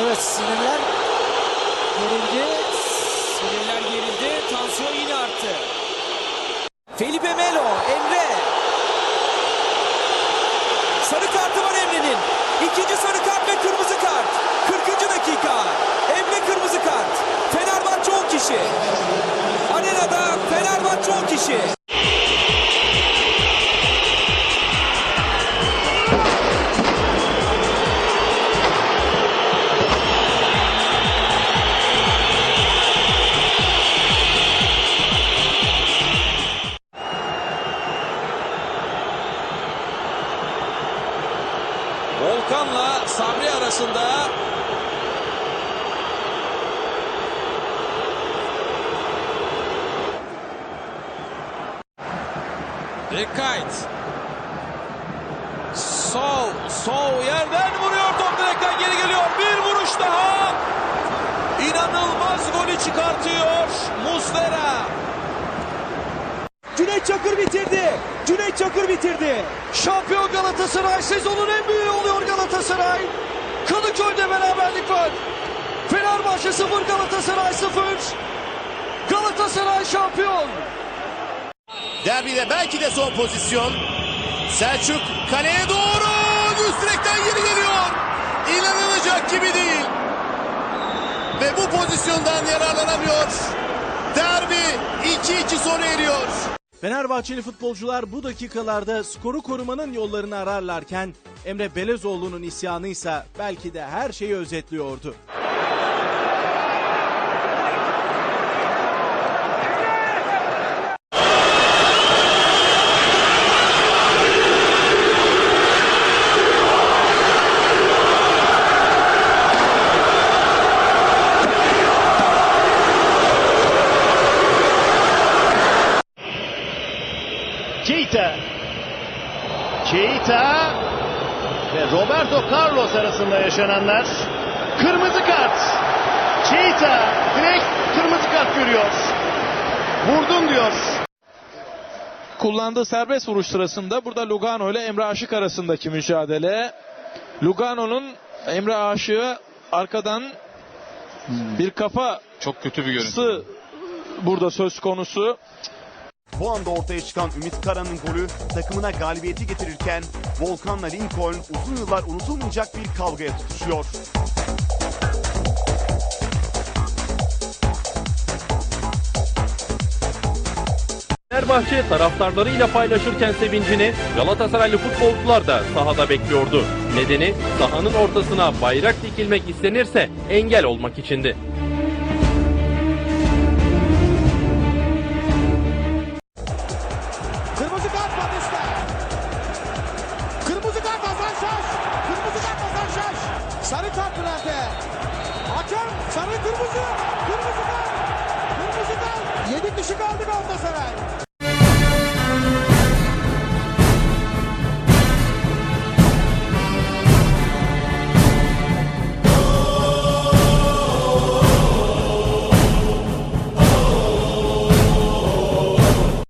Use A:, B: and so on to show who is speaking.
A: Evet sinirler gerildi.
B: Sinirler gerildi. Tansiyon yine arttı.
A: Felipe Melo, Emre. Sarı kartı var Emre'nin. İkinci sarı kart ve kırmızı kart. 40. dakika. Emre kırmızı kart. Fenerbahçe 10 kişi. Arenada Fenerbahçe 10 kişi.
C: Volkan'la Sabri arasında Dekayt. Sol, sol yerden vuruyor top direkten geri geliyor. Bir vuruş daha. İnanılmaz golü çıkartıyor Muslera.
A: Cüneyt Çakır bitirdi. Cüneyt Çakır bitirdi.
D: Şampiyon Galatasaray sezonun en oluyor Galatasaray. Kadıköy'de beraberlik var. Fenerbahçe 0 Galatasaray 0. Galatasaray şampiyon.
E: Derbide belki de son pozisyon. Selçuk kaleye doğru. Üst direkten geri geliyor. İnanılacak gibi değil. Ve bu pozisyondan yararlanamıyor. Derbi 2-2 sona eriyor.
F: Fenerbahçeli futbolcular bu dakikalarda skoru korumanın yollarını ararlarken Emre Belezoğlu'nun isyanı ise belki de her şeyi özetliyordu.
G: Keita. Keita ve Roberto Carlos arasında yaşananlar. Kırmızı kart. Keita direkt kırmızı kart görüyor. Vurdun diyor.
H: kullandığı serbest vuruş sırasında burada Lugano ile Emre Aşık arasındaki mücadele. Lugano'nun Emre Aşık'ı arkadan bir kafa
C: Çok kötü bir
H: sı burada söz konusu.
I: Bu anda ortaya çıkan Ümit Kara'nın golü takımına galibiyeti getirirken Volkan'la Lincoln uzun yıllar unutulmayacak bir kavgaya tutuşuyor.
J: Fenerbahçe taraftarlarıyla paylaşırken sevincini Galatasaraylı futbolcular da sahada bekliyordu. Nedeni sahanın ortasına bayrak dikilmek istenirse engel olmak içindi.
A: Şaş. Kırmızı kart Hasan Şaş. Sarı kart nerede? Hakem sarı kırmızı. Kırmızı kart. Kırmızı kart. Yedi kişi kaldı Galatasaray.